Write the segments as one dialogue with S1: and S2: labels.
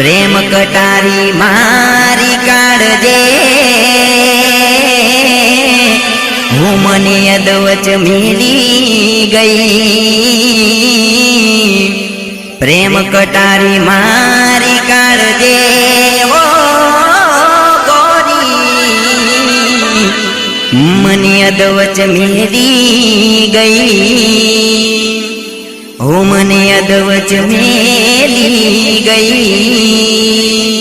S1: પ્રેમ કટારી મારી કાઢજે હું મને અદવચ મેલી ગઈ. પ્રેમ કટારી મારી કાઢજે ઓ ગોરી, મને અદવચ મેલી ગઈ. ઓમને અદવચ મેલી ગઈ.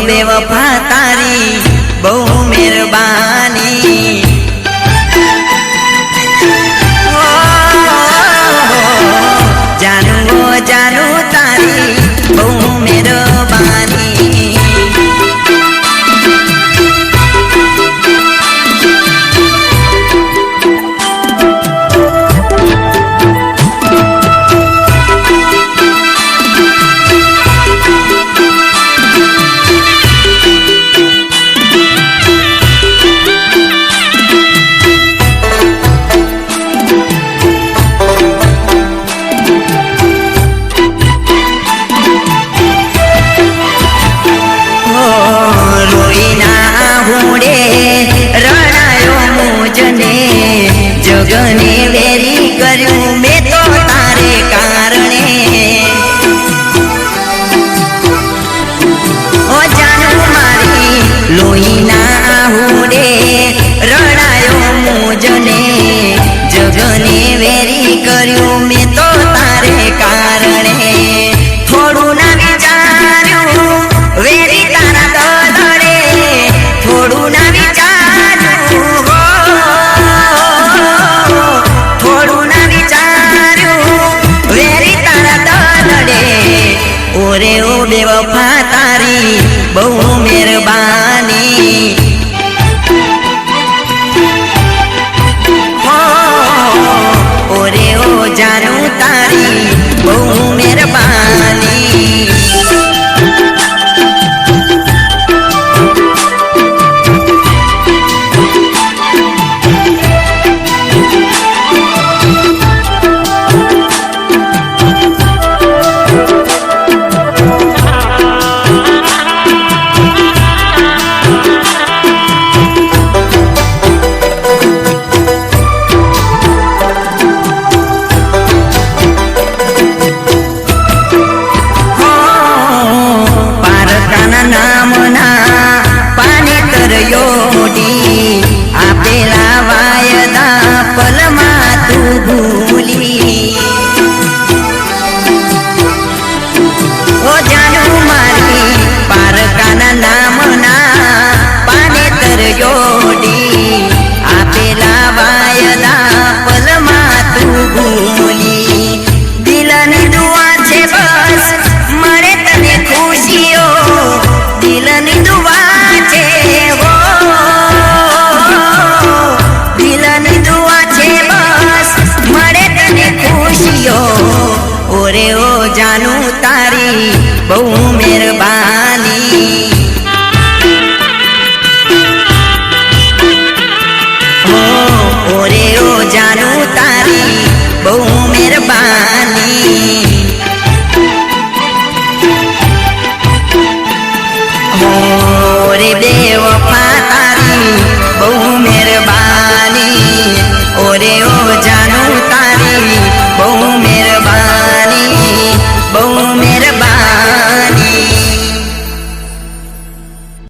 S1: બેવફા જોને વેરી કર્યું મેં તો તારે કારણે. ઓ જાનું મારી લોહી માનું તારી બહુ